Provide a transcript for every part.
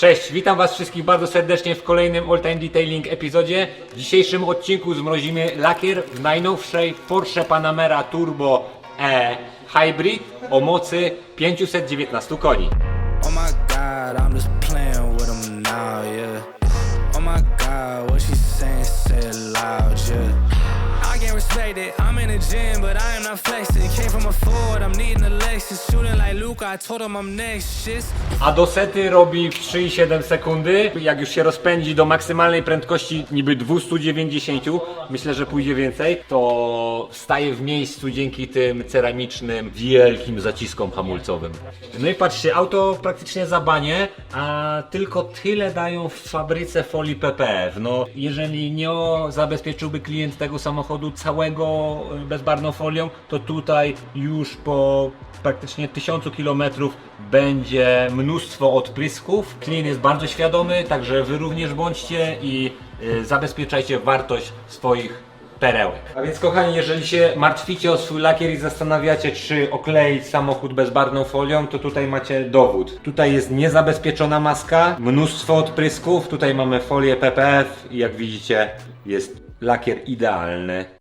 Cześć, witam Was wszystkich bardzo serdecznie w kolejnym All Time Detailing epizodzie. W dzisiejszym odcinku zmrozimy lakier w najnowszej Porsche Panamera Turbo E Hybrid o mocy 519 koni. Oh my god, I'm just playing with them now, yeah. Oh my god, what she saying, say loud, yeah. I can't respect it, I'm in the gym, but I am not flexing. Came from a Ford, I'm needing a A do sety robi w 3,7 sekundy. Jak już się rozpędzi do maksymalnej prędkości niby 290, myślę, że pójdzie więcej, to staje w miejscu dzięki tym ceramicznym, wielkim zaciskom hamulcowym. No i patrzcie, auto praktycznie za banie, a tylko tyle dają w fabryce folii PPF. No, jeżeli nie zabezpieczyłby klient tego samochodu całego y, bezbarwną folią, to tutaj już po praktycznie tysiącu kilometrów będzie mnóstwo odprysków. Klient jest bardzo świadomy, także wy również bądźcie i y, zabezpieczajcie wartość swoich perełek. A więc kochani, jeżeli się martwicie o swój lakier i zastanawiacie, czy okleić samochód bezbarwną folią, to tutaj macie dowód. Tutaj jest niezabezpieczona maska, mnóstwo odprysków, tutaj mamy folię PPF i jak widzicie jest lakier idealny.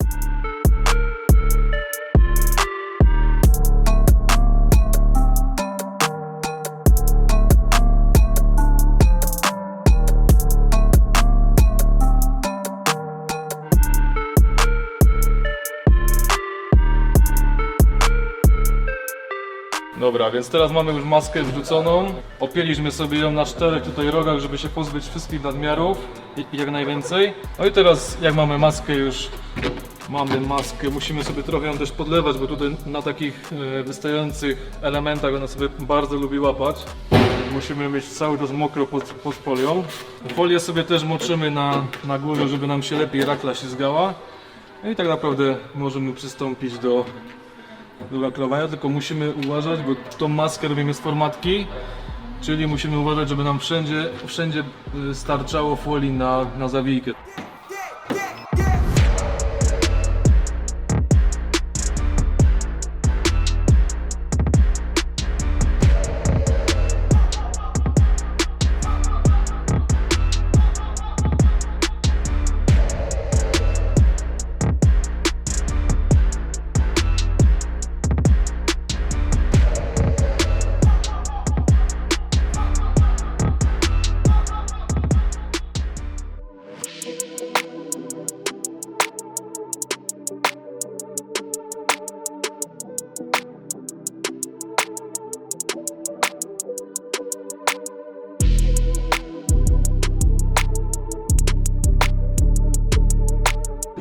Dobra, więc teraz mamy już maskę wrzuconą. Opieliśmy sobie ją na czterech tutaj rogach, żeby się pozbyć wszystkich nadmiarów i jak najwięcej. No i teraz jak mamy maskę już, mamy maskę, musimy sobie trochę ją też podlewać, bo tutaj na takich e, wystających elementach ona sobie bardzo lubi łapać. Musimy mieć cały czas mokro pod, pod folią. Folię sobie też moczymy na, na górze, żeby nam się lepiej rakla ślizgała. No i tak naprawdę możemy przystąpić do do lakrowania, tylko musimy uważać, bo tą maskę robimy z formatki, czyli musimy uważać, żeby nam wszędzie, wszędzie y, starczało folii na, na zawijkę.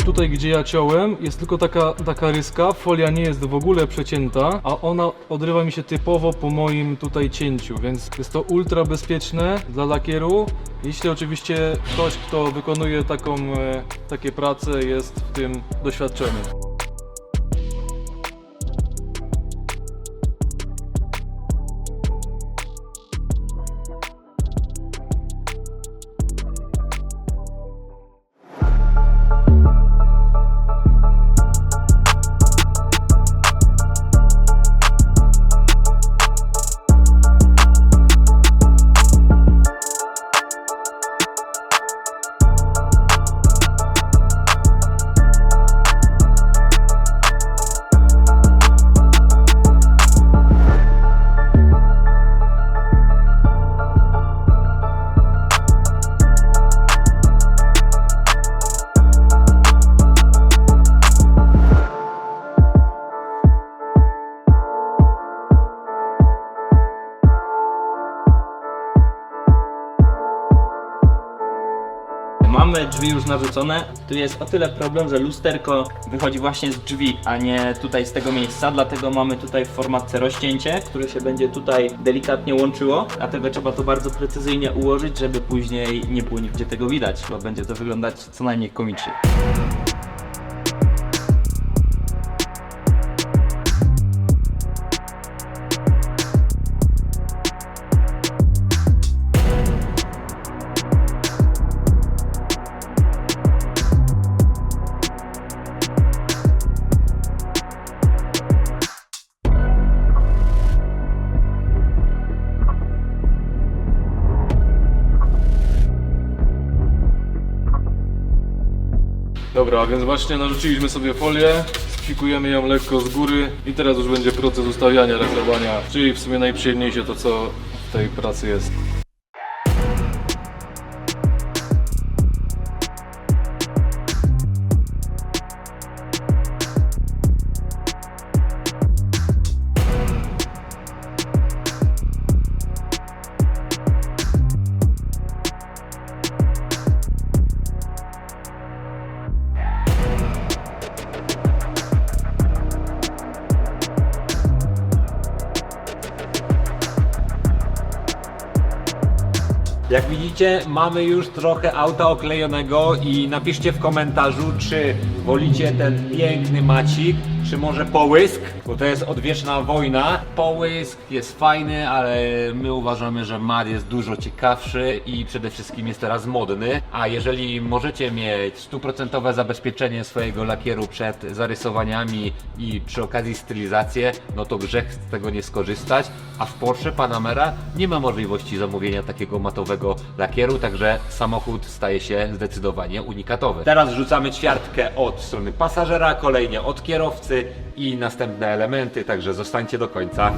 Tutaj gdzie ja ciąłem jest tylko taka, taka ryska, folia nie jest w ogóle przecięta, a ona odrywa mi się typowo po moim tutaj cięciu, więc jest to ultra bezpieczne dla lakieru. Jeśli oczywiście ktoś, kto wykonuje taką, e, takie prace jest w tym doświadczony. Mamy drzwi już narzucone. Tu jest o tyle problem, że lusterko wychodzi właśnie z drzwi, a nie tutaj z tego miejsca. Dlatego mamy tutaj w formatce rozcięcie, które się będzie tutaj delikatnie łączyło. Dlatego trzeba to bardzo precyzyjnie ułożyć, żeby później nie było nigdzie tego widać, bo będzie to wyglądać co najmniej komicznie. Dobra, więc właśnie narzuciliśmy sobie folię, spikujemy ją lekko z góry i teraz już będzie proces ustawiania, reklowania, czyli w sumie najprzyjemniejsze to co w tej pracy jest. Jak widzicie, mamy już trochę auta oklejonego i napiszcie w komentarzu, czy wolicie ten piękny macik, czy może połysk, bo to jest odwieczna wojna. Połysk jest fajny, ale my uważamy, że mat jest dużo ciekawszy i przede wszystkim jest teraz modny. A jeżeli możecie mieć stuprocentowe zabezpieczenie swojego lakieru przed zarysowaniami i przy okazji stylizację, no to grzech z tego nie skorzystać. A w Porsche Panamera nie ma możliwości zamówienia takiego matowego lakieru, także samochód staje się zdecydowanie unikatowy. Teraz rzucamy ćwiartkę od strony pasażera, kolejnie od kierowcy i następne elementy, także zostańcie do końca.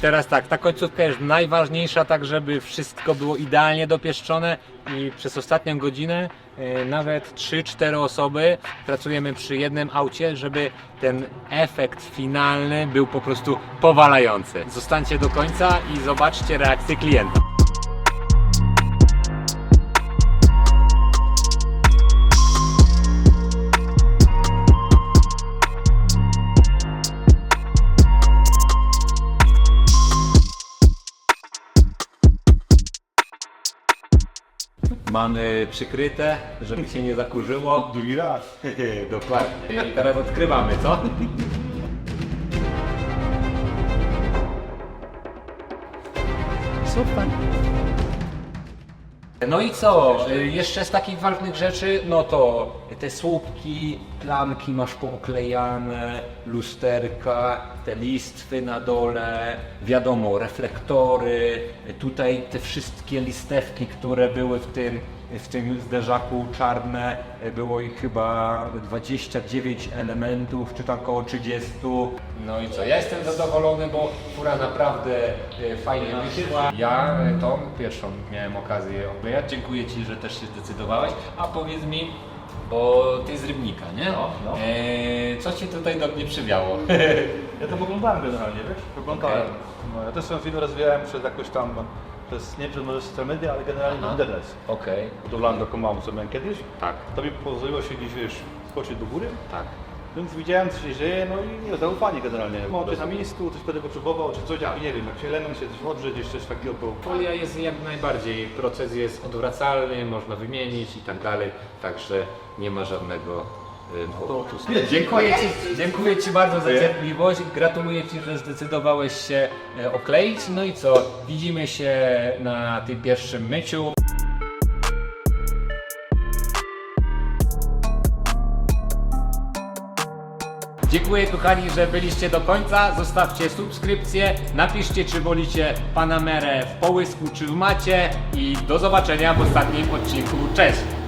Teraz tak, ta końcówka jest najważniejsza, tak żeby wszystko było idealnie dopieszczone i przez ostatnią godzinę e, nawet 3-4 osoby pracujemy przy jednym aucie, żeby ten efekt finalny był po prostu powalający. Zostańcie do końca i zobaczcie reakcję klienta. Mamy przykryte, żeby się nie zakurzyło. Drugi raz. Dokładnie. I teraz odkrywamy, co? Super. No i co? Y, Jeszcze z takich ważnych rzeczy, no to te słupki, klamki masz pooklejane, lusterka, te listwy na dole, wiadomo, reflektory, tutaj te wszystkie listewki, które były w tym, w tym zderzaku czarne, było ich chyba 29 elementów, czy tam około 30. No i co, ja jestem zadowolony, bo fura naprawdę y, fajnie wyszła. Ja y, tą pierwszą miałem okazję oklejać. Dziękuję Ci, że też się zdecydowałeś. A powiedz mi, bo Ty z Rybnika, nie? No, no. E, co Cię tutaj do mnie przywiało? Ja to oglądałem generalnie, wiesz? Oglądałem. Okej. No, ja też swoją firmę rozwijałem przez jakoś tam, przez, nie przez może social media, ale generalnie internet. Okej, Budowlałem taką małą, co miałem kiedyś. tak, To mi pozwoliło się gdzieś, wiesz, skoczyć do góry. tak. Więc widziałem, co się dzieje, no i nie, zaufanie generalnie. Może na miejscu, coś będę potrzebował, czy coś, jak nie wiem, jak się lenę, się coś odrzeć, jeszcze coś takiego było. Folia jest jak najbardziej, proces jest odwracalny, można wymienić i tak dalej, także nie ma żadnego kłopotu. Dziękuję Ci, dziękuję Ci bardzo za cierpliwość, gratuluję Ci, że zdecydowałeś się e, okleić, no i co, widzimy się na tym pierwszym myciu. Dziękuję kochani, że byliście do końca. Zostawcie subskrypcję, napiszcie czy wolicie Panamerę w połysku czy w macie i do zobaczenia w ostatnim odcinku. Cześć!